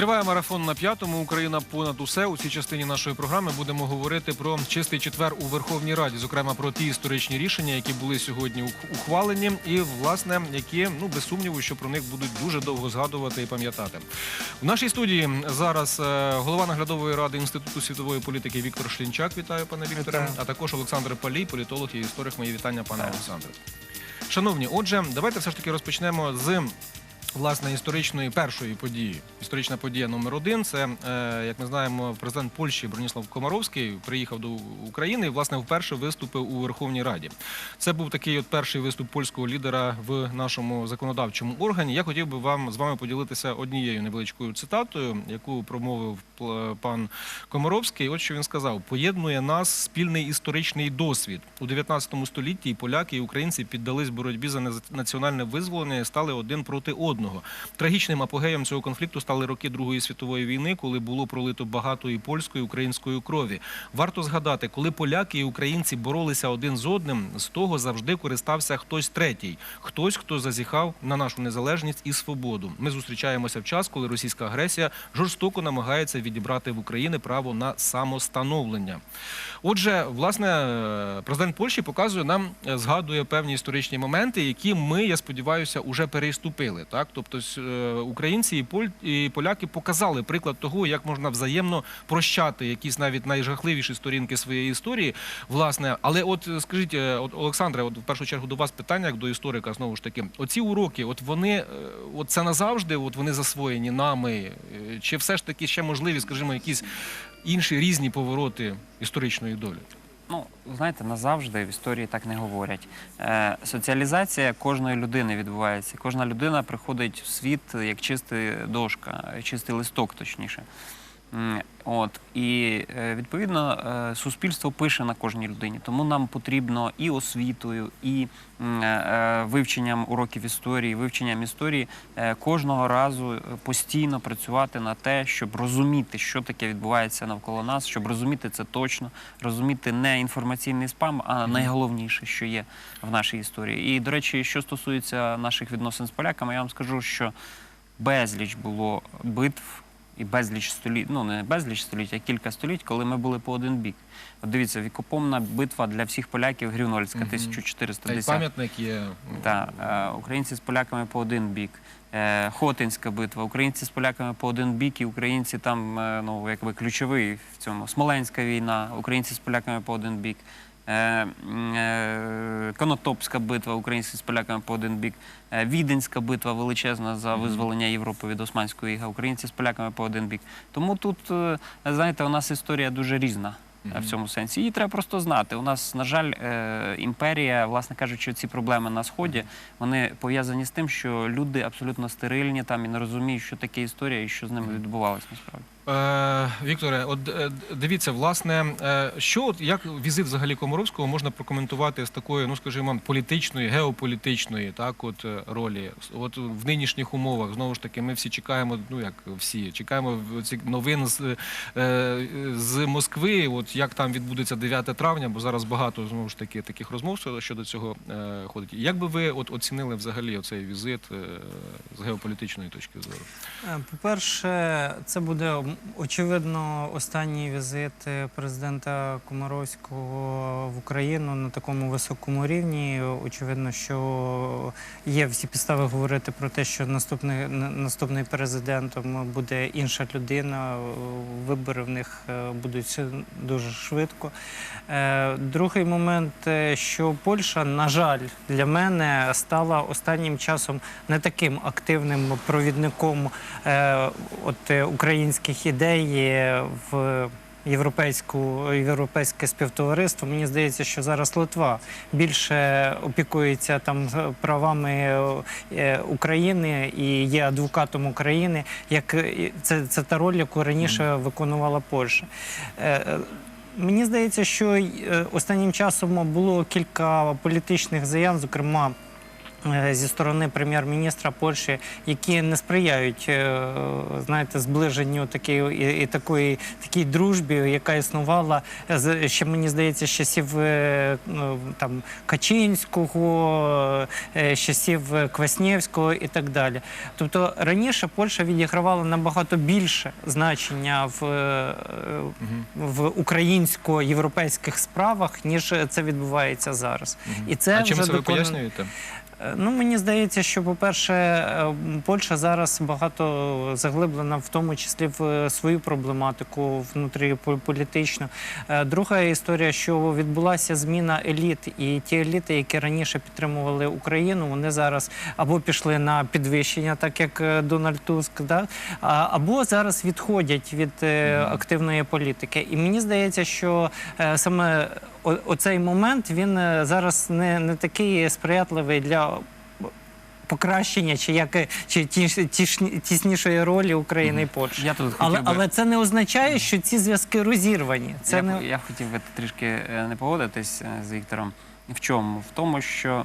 Триває марафон на п'ятому. Україна понад усе. У цій частині нашої програми будемо говорити про чистий четвер у Верховній Раді, зокрема про ті історичні рішення, які були сьогодні ухвалені, і власне які ну без сумніву, що про них будуть дуже довго згадувати і пам'ятати. В нашій студії зараз е, голова наглядової ради інституту світової політики Віктор Шлінчак. Вітаю, пане Вікторе. А також Олександр Палій, політолог і історик. Мої вітання, пане Олександре. Шановні, отже, давайте все ж таки розпочнемо з власне історичної першої події. Історична подія номер один. Це е, як ми знаємо, президент Польщі Броніслав Комаровський приїхав до України і власне вперше виступив у Верховній Раді. Це був такий от перший виступ польського лідера в нашому законодавчому органі. Я хотів би вам з вами поділитися однією невеличкою цитатою, яку промовив пан Комаровський. От що він сказав: поєднує нас спільний історичний досвід у 19 столітті. І поляки і українці піддались боротьбі за національне визволення і стали один проти одного. Трагічним апогеєм цього конфлікту стали роки Другої світової війни, коли було пролито багато і польської і української крові. Варто згадати, коли поляки і українці боролися один з одним, з того завжди користався хтось третій, хтось, хто зазіхав на нашу незалежність і свободу. Ми зустрічаємося в час, коли російська агресія жорстоко намагається відібрати в Україні право на самостановлення. Отже, власне, е, президент Польщі показує нам, е, згадує певні історичні моменти, які ми, я сподіваюся, уже переступили. Так, тобто е, українці і, поляки показали приклад того, як можна взаємно прощати якісь навіть найжахливіші сторінки своєї історії. Власне, але от е, скажіть, е, от Олександре, от в першу чергу до вас питання як до історика, знову ж таки, оці уроки, от вони от це назавжди, от вони засвоєні нами, чи все ж таки ще можливі, скажімо, якісь інші різні повороти історичної долі? Ну, знаєте, назавжди в історії так не говорять. Е, соціалізація кожної людини відбувається. Кожна людина приходить в світ як чиста дошка, чистий листок, точніше. От і е, відповідно е, суспільство пише на кожній людині, тому нам потрібно і освітою, і е, вивченням уроків історії, вивченням історії кожного разу постійно працювати на те, щоб розуміти, що таке відбувається навколо нас, щоб розуміти це точно, розуміти не інформаційний спам, а найголовніше, що є в нашій історії. І до речі, що стосується наших відносин з поляками, я вам скажу, що безліч було битв. І безліч століть, ну не безліч століть, а кілька століть, коли ми були по один бік. От дивіться, вікопомна битва для всіх поляків Грюнольська, Мгм. 1410. Та й пам'ятник є. Так, е, українці з поляками по один бік. Е, Хотинська битва, українці з поляками по один бік, і українці там е, ну, якби ключовий в цьому. Смоленська війна, українці з поляками по один бік. Е, е, Конотопська битва, українці з поляками по один бік. Е, Віденська битва величезна за визволення Європи від Османської іга, українці з поляками по один бік. Тому тут, знаєте, у нас історія дуже різна. е, В цьому сенсі. Її треба просто знати. У нас, на жаль, е, імперія, власне кажучи, ці проблеми на сході вони пов'язані з тим, що люди абсолютно стерильні там і не розуміють, що таке історія і що з ними відбувалось насправді. Е, Вікторе, от е, дивіться, власне, е, що от як візит взагалі Комаровського можна прокоментувати з такої, ну скажімо, політичної, геополітичної, так, от ролі. От в нинішніх умовах знову ж таки, ми всі чекаємо, ну як всі, чекаємо ці новин з, з Москви. От як там відбудеться 9 травня, бо зараз багато знову ж таки таких розмов щодо- цього ходить. Як би ви от оцінили взагалі оцей візит з геополітичної точки зору? Е, По-перше, це буде очевидно останній візит президента Комаровського в Україну на такому високому рівні. Очевидно, що є всі підстави говорити про те, що наступний наступний президентом буде інша людина. Вибори в них е, будуть дуже швидко. Е, Другий момент, е, що Польща, на жаль, для мене стала останнім часом не таким активним провідником от, е, ідей е, в європейську європейське співтовариство. Мені здається, що зараз Литва більше опікується там правами е, України і є адвокатом України. Як е, це, це та роль, яку раніше виконувала Польща. Е, Мені здається, що останнім часом було кілька політичних заяв, зокрема зі сторони прем'єр-міністра Польщі, які не сприяють е, знаєте, зближенню такої і, і такої такій дружбі, яка існувала ще мені здається з часів е, ну, там Качинського, е, з часів Кваснєвського і так далі. Тобто раніше Польща відігравала набагато більше значення в, е, в українсько-європейських справах, ніж це відбувається зараз. І це а чим вже це ви доконано- пояснюєте? Ну, мені здається, що, по-перше, е, Польща зараз багато заглиблена, в тому числі в е, свою проблематику внутріполітичну. Е, Друга історія, що відбулася зміна еліт, і ті еліти, які раніше підтримували Україну, вони зараз або пішли на підвищення, так як Дональд Туск, да? або зараз відходять від активної політики. І мені здається, що саме оцей момент він е, зараз не, не такий сприятливий для покращення чи як е, чи тіш, тішні- тіснішої ролі України і Польщі. Я тут Але, би- але це не означає, що ці зв'язки розірвані. Це я, не я хотів би трішки е, не погодитись з Віктором. В чому? В тому, що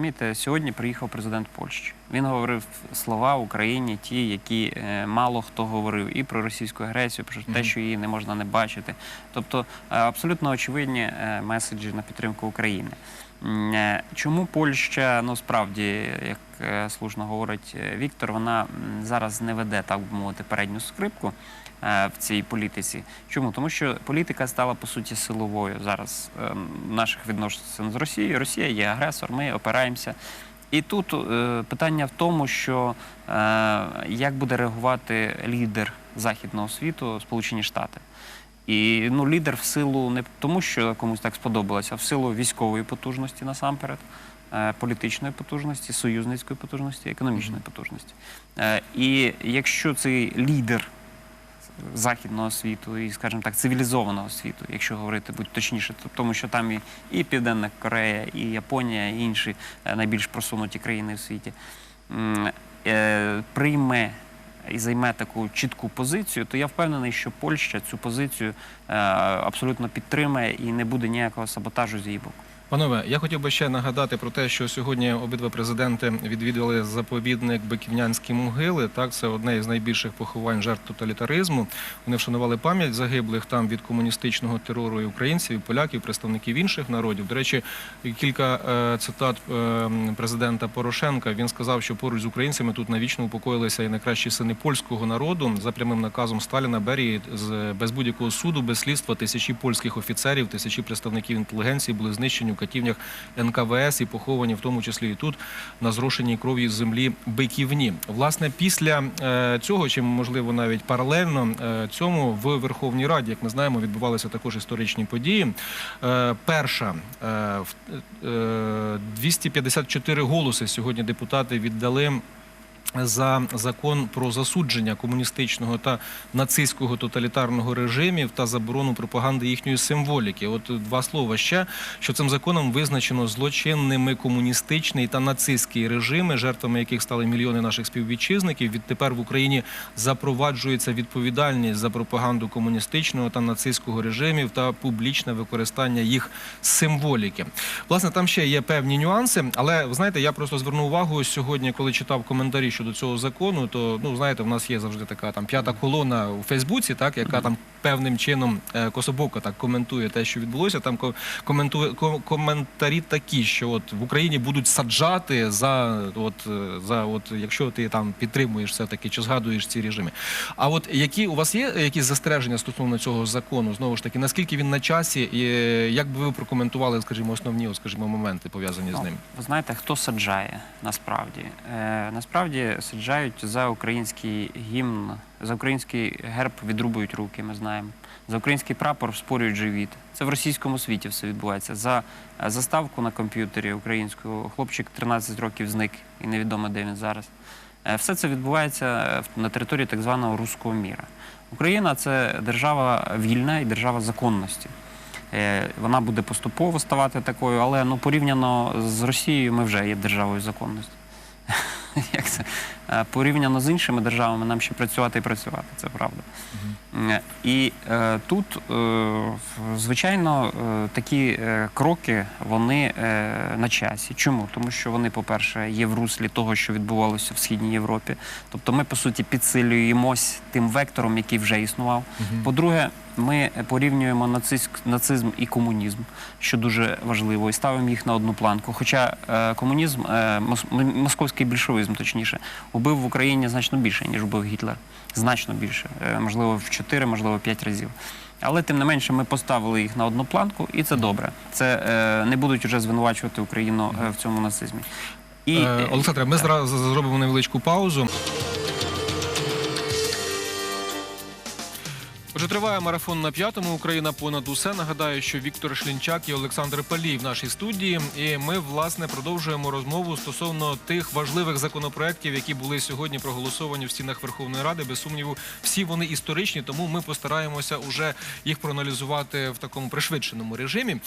розумієте, сьогодні приїхав президент Польщі. Він говорив слова Україні, ті, які е, мало хто говорив, і про російську агресію, про те, що її не можна не бачити. Тобто е, абсолютно очевидні е, меседжі на підтримку України. Е, Чому Польща, ну справді, як е, слушно говорить е, Віктор, вона зараз не веде, так мовити, передню скрипку в цій політиці. Чому? Тому що політика стала по суті силовою зараз е, наших відносин з Росією. Росія є агресор, ми опираємося. І тут питання в тому, що як буде реагувати лідер західного світу, Сполучені Штати. І ну, лідер в силу не тому, що комусь так сподобалося, а в силу військової потужності насамперед, е, політичної потужності, союзницької потужності, економічної потужності. Е, І якщо цей лідер західного світу і, скажімо так, цивілізованого світу, якщо говорити будь точніше, то тому що там і, і Південна Корея, і Японія, і інші е, найбільш просунуті країни в світі, е, прийме і займе таку чітку позицію, то я впевнений, що Польща цю позицію е, абсолютно підтримає і не буде ніякого саботажу з її боку. Панове, я хотів би ще нагадати про те, що сьогодні обидва президенти відвідали заповідник Биківнянські могили. Так, це одне із найбільших поховань жертв тоталітаризму. Вони вшанували пам'ять загиблих там від комуністичного терору і українців, і поляків, представників інших народів. До речі, кілька е, цитат е, президента Порошенка. Він сказав, що поруч з українцями тут навічно упокоїлися і найкращі сини польського народу за прямим наказом Сталіна Берії з без будь-якого суду, без слідства тисячі польських офіцерів, тисячі представників інтелігенції були знищені катівнях НКВС і поховані, в тому числі і тут, на зрошеній крові землі Биківні. Власне, після е, цього, чи можливо навіть паралельно е, цьому в Верховній Раді, як ми знаємо, відбувалися також історичні події. Е, перша е, в- е, 254 голоси сьогодні депутати віддали. За закон про засудження комуністичного та нацистського тоталітарного режимів та заборону пропаганди їхньої символіки. От два слова ще, що цим законом визначено злочинними комуністичний та нацистський режими, жертвами яких стали мільйони наших співвітчизників. Відтепер в Україні запроваджується відповідальність за пропаганду комуністичного та нацистського режимів та публічне використання їх символіки. Власне, там ще є певні нюанси, але ви знаєте, я просто звернув увагу сьогодні, коли читав коментарі щодо цього закону, то ну знаєте, в нас є завжди така там п'ята колона у Фейсбуці, так яка там певним чином е, кособоко так коментує те, що відбулося. Там коментує коментарі такі, що от в Україні будуть саджати за от е, за от, якщо ти там підтримуєш все таки чи згадуєш ці режими. А от які у вас є якісь застереження стосовно цього закону? Знову ж таки, наскільки він на часі, і е, як би ви прокоментували, скажімо, основні, от, скажімо, моменти пов'язані з Ну, ним? Ви знаєте, хто саджає насправді? Е, насправді саджають за український гімн, за український герб відрубують руки, ми знаємо. За український прапор спорюють живіт. Це в російському світі все відбувається. За е, заставку на комп'ютері українського хлопчик 13 років зник і невідомо, де він зараз. Е, Все це відбувається е, на території так званого руського міра. Україна це держава вільна і держава законності. Вона буде поступово ставати такою, але ну порівняно з Росією ми вже є державою законності. як це, е, порівняно з іншими державами нам ще працювати і працювати, це правда. Е, І е, тут, е, звичайно, е, такі е, кроки вони е, на часі. Чому? Тому що вони, по-перше, є в руслі того, що відбувалося в Східній Європі. Тобто ми, по суті, підсилюємось тим вектором, який вже існував. По-друге, ми порівнюємо нацизм, нацизм і комунізм, що дуже важливо, і ставимо їх на одну планку. Хоча е, комунізм, е, московський більшовизм, точніше, убив в Україні значно більше, ніж убив Гітлер. Значно більше, Е, можливо, в 4, можливо, 5 разів. Але тим не менше ми поставили їх на одну планку, і це добре. Це е, не будуть вже звинувачувати Україну е, в цьому нацизмі. І, Е, Олександре, ми зараз зробимо невеличку паузу. Отже, триває марафон на п'ятому. Україна понад усе. Нагадаю, що Віктор Шлінчак і Олександр Палій в нашій студії. І ми власне продовжуємо розмову стосовно тих важливих законопроєктів, які були сьогодні проголосовані в стінах Верховної Ради. Без сумніву, всі вони історичні, тому ми постараємося уже їх проаналізувати в такому пришвидшеному режимі. Е,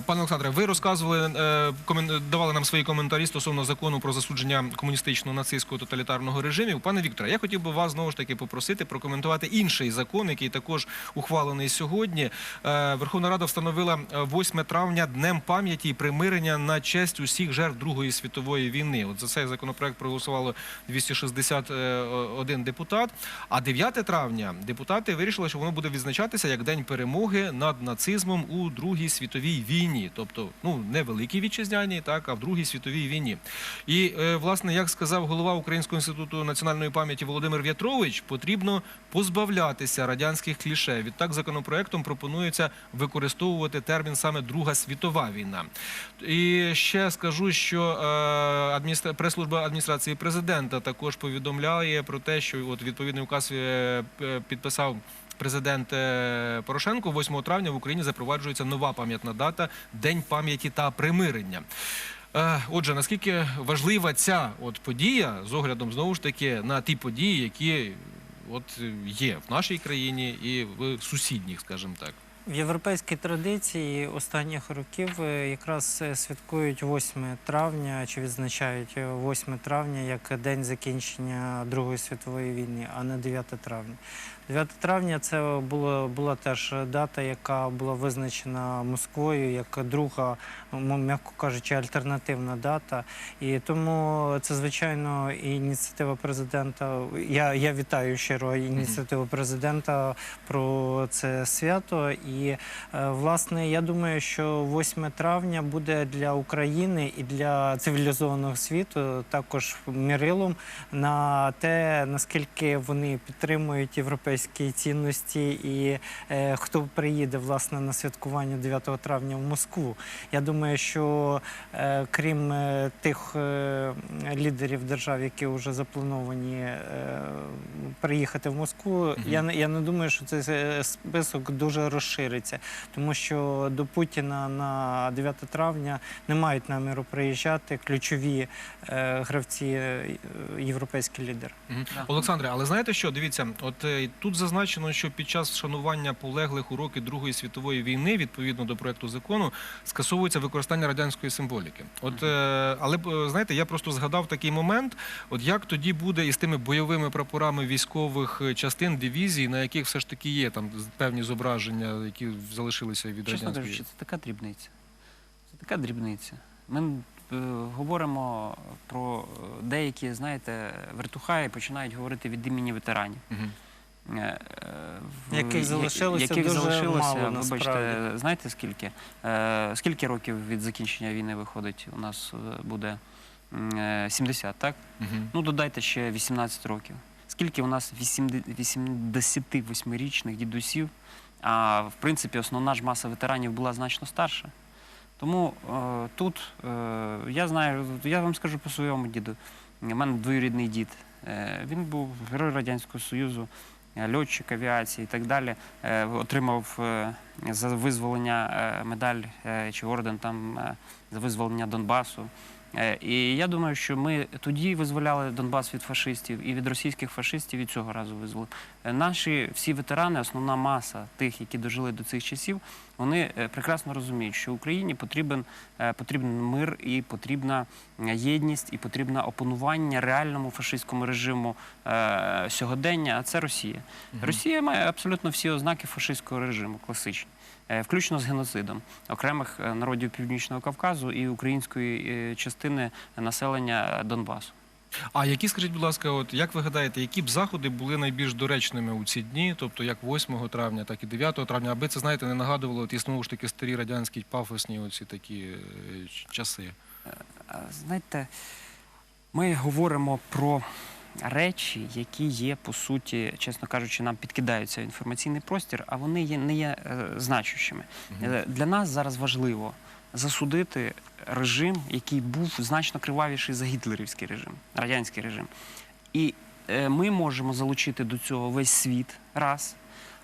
пане Олександре, ви розказували, е, давали нам свої коментарі стосовно закону про засудження комуністичного нацистського тоталітарного режимів. Пане Вікторе, я хотів би вас знову ж таки попросити прокоментувати інший закон, який також ухвалений сьогодні. Е, Верховна Рада встановила е, 8 травня днем пам'яті і примирення на честь усіх жертв Другої світової війни. От за цей законопроект проголосувало 261 депутат. А 9 травня депутати вирішили, що воно буде відзначатися як день перемоги над нацизмом у Другій світовій війні, тобто ну не великій вітчизняній, так а в Другій світовій війні. І е, власне, як сказав голова Українського інституту національної пам'яті Володимир В'ятрович, потрібно позбавлятися радянських кліше. Відтак, законопроектом пропонується використовувати термін саме Друга світова війна. І ще скажу, що е, прес-служба адміністрації президента також повідомляє про те, що відповідний указ е, підписав. Президент е, Порошенко 8 травня в Україні запроваджується нова пам'ятна дата День пам'яті та примирення. Отже, наскільки важлива ця подія з оглядом знову ж таки на ті події, які от е, є в нашій країні і в сусідніх, скажімо так. В європейській традиції останніх років е, якраз е, святкують 8 травня чи відзначають е, 8 травня як день закінчення Другої світової війни, а не 9 травня. 9 травня це було, була теж дата, яка була визначена Москвою як друга, м'яко кажучи, альтернативна дата. І тому це, звичайно, ініціатива президента. Я, я вітаю щиро ініціативу президента про це свято. І е, власне я думаю, що 8 травня буде для України і для цивілізованого світу також мірилом на те, наскільки вони підтримують європейські цінності, і е, хто приїде власне на святкування 9 травня в Москву. Я думаю, що е, крім е, тих е, лідерів держав, які вже заплановані е, приїхати в Москву, я, не- я не думаю, що цей е, список дуже розшириться, тому що до Путіна на 9 травня не мають наміру приїжджати ключові е, гравці, е, європейські лідери. Мгм. Да. Олександре, але знаєте що? Дивіться, от е, тут зазначено, що під час вшанування полеглих у роки Другої світової війни, відповідно до проекту закону, скасовується використання радянської символіки. От, е, але е, знаєте, я просто згадав такий момент. От як тоді буде із тими бойовими прапорами військових е, частин дивізій, на яких все ж таки є там певні зображення, які залишилися від Чесно радянської. кажучи, це така дрібниця. Це така дрібниця. Ми говоримо про деякі, знаєте, вертухаї починають говорити від імені ветеранів. Мгм. Е, е, в- Яких залишилося яких дуже залишилося, мало, вибачте, насправді. знаєте скільки? Е, скільки років від закінчення війни виходить? У нас е, буде М, е, 70, так? Мгм. Ну, додайте ще 18 років. Скільки у нас 88-річних дідусів, а в принципі основна ж маса ветеранів була значно старша. Тому е, тут е, я знаю, я вам скажу по своєму діду. У мене двоюрідний дід. Е, він був герой Радянського Союзу, льотчик авіації і так далі. Е, отримав е, за визволення е, медаль е, чи орден там, е, за визволення Донбасу. Е, І я думаю, що ми тоді визволяли Донбас від фашистів і від російських фашистів і цього разу визволили. Е, Наші всі ветерани, основна маса тих, які дожили до цих часів, вони е, прекрасно розуміють, що Україні потрібен, потрібен мир і потрібна єдність, і потрібне опанування реальному фашистському режиму сьогодення, а це Росія. Росія має абсолютно всі ознаки фашистського режиму, класичні, включно з геноцидом окремих е, народів Північного Кавказу і української е, частини населення Донбасу. А які, скажіть, будь ласка, от як ви гадаєте, які б заходи були найбільш доречними у ці дні, тобто як 8 травня, так і 9 травня, аби це, знаєте, не нагадувало ті знову ж таки старі радянські пафосні оці такі е, часи? Знаєте, ми говоримо про речі, які є, по суті, чесно кажучи, нам підкидаються в інформаційний простір, а вони є, не є е, значущими. Е, Для нас зараз важливо засудити режим, який був значно кривавіший за гітлерівський режим, радянський режим. І е, ми можемо залучити до цього весь світ раз.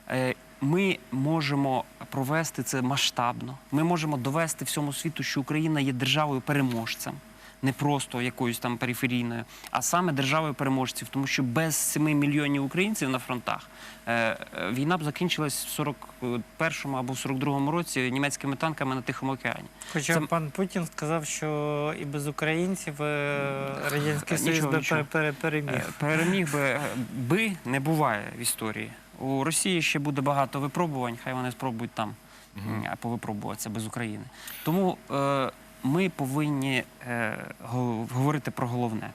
Е, Ми можемо провести це масштабно. Ми можемо довести всьому світу, що Україна є державою переможцем, не просто якоюсь там периферійною, а саме державою переможців, тому що без 7 мільйонів українців на фронтах е, е, війна б закінчилась в 41-му або в 42-му році німецькими танками на Тихому океані. Хоча Це- пан Путін сказав, що і без українців е, Радянський Союз нічого, би нічого. пере- пере- переміг. Переміг би, би не буває в історії. У Росії ще буде багато випробувань, хай вони спробують там а повипробуватися без України. Тому е, ми повинні е, говорити про головне.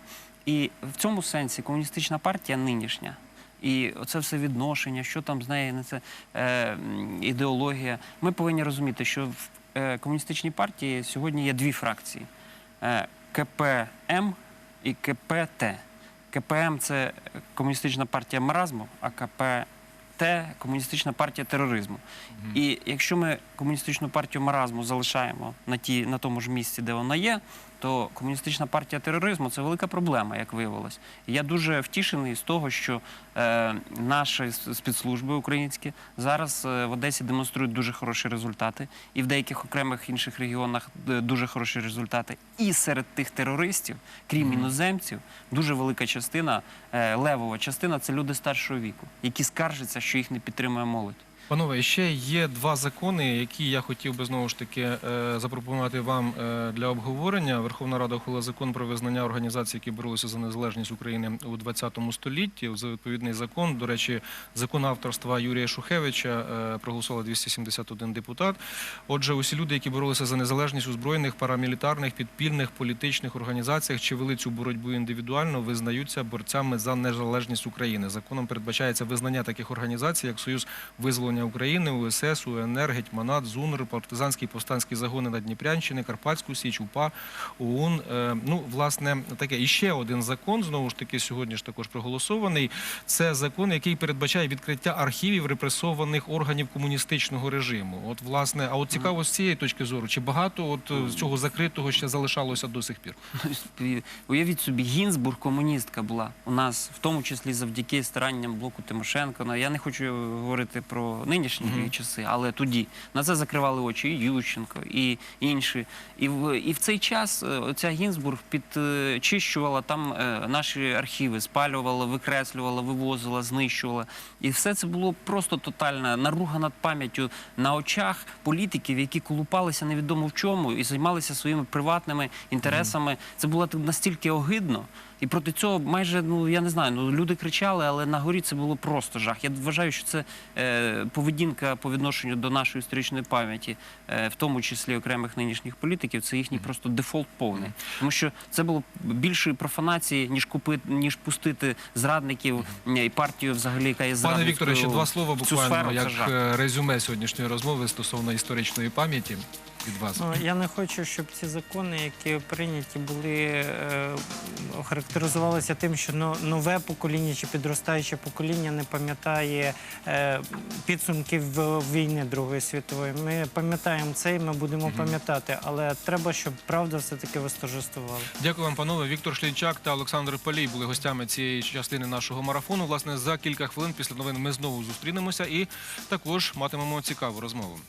І в цьому сенсі комуністична партія нинішня. І оце все відношення, що там з нею не це е, ідеологія. Ми повинні розуміти, що в е, комуністичній партії сьогодні є дві фракції: е, КПМ і КПТ. КПМ це комуністична партія маразму, а КПТ комуністична партія тероризму. І якщо ми комуністичну партію маразму залишаємо на, ті, на тому ж місці, де вона є, то комуністична партія тероризму це велика проблема, як виявилось. І я дуже втішений з того, що е, наші спецслужби українські зараз е, в Одесі демонструють дуже хороші результати, і в деяких окремих інших регіонах е, дуже хороші результати. І серед тих терористів, крім іноземців, дуже велика частина, е, левова частина це люди старшого віку, які скаржаться, що їх не підтримує молодь. Панове, ще є два закони, які я хотів би знову ж таки е, запропонувати вам е, для обговорення. Верховна Рада ухвалила закон про визнання організацій, які боролися за незалежність України у 20 столітті. За відповідний закон, до речі, закон авторства Юрія Шухевича е, проголосували 271 депутат. Отже, усі люди, які боролися за незалежність у збройних, парамілітарних, підпільних політичних організаціях чи вели цю боротьбу індивідуально, визнаються борцями за незалежність України. Законом передбачається визнання таких організацій, як Союз визволення України, УСС, УНР, Гетьманат, ЗУНР, партизанські повстанські загони на Дніпрянщини, Карпатську Січ, УПА, ОУН. Е, Ну, власне, таке. І ще один закон, знову ж таки, сьогодні ж також проголосований. Це закон, який передбачає відкриття архівів репресованих органів комуністичного режиму. От, власне, а от цікаво з цієї точки зору, чи багато от е, цього закритого ще залишалося до сих пір? Уявіть собі, Гінзбург комуністка була у нас, в тому числі завдяки старанням блоку Тимошенко. Ну, Я не хочу говорити про нинішні Мгм. часи, але тоді на це закривали очі і Ющенко, і інші. І в, і в цей час е, оця Гінзбург підчищувала там е, наші архіви, спалювала, викреслювала, вивозила, знищувала. І все це було просто тотальна наруга над пам'яттю на очах політиків, які колупалися невідомо в чому і займалися своїми приватними інтересами. Це було настільки огидно. І проти цього майже ну я не знаю, ну люди кричали, але на горі це було просто жах. Я вважаю, що це е, поведінка по відношенню до нашої історичної пам'яті, е, в тому числі окремих нинішніх політиків. Це їхній просто дефолт повний, тому що це було більшої профанації, ніж купити, ніж пустити зрадників і партію, взагалі, яка є Пане Вікторе, ще два слова буквально сферу, як е, резюме сьогоднішньої розмови стосовно історичної пам'яті від вас. Ну, я не хочу, щоб ці закони, які прийняті, були е, характеризувалися тим, що нове покоління чи підростаюче покоління не пам'ятає е, підсумків війни Другої світової. Ми пам'ятаємо це і ми будемо пам'ятати, але треба, щоб правда все-таки восторжествувала. Дякую вам, панове. Віктор Шлійчак та Олександр Палій були гостями цієї частини нашого марафону. Власне, за кілька хвилин після новин ми знову зустрінемося і також матимемо цікаву розмову.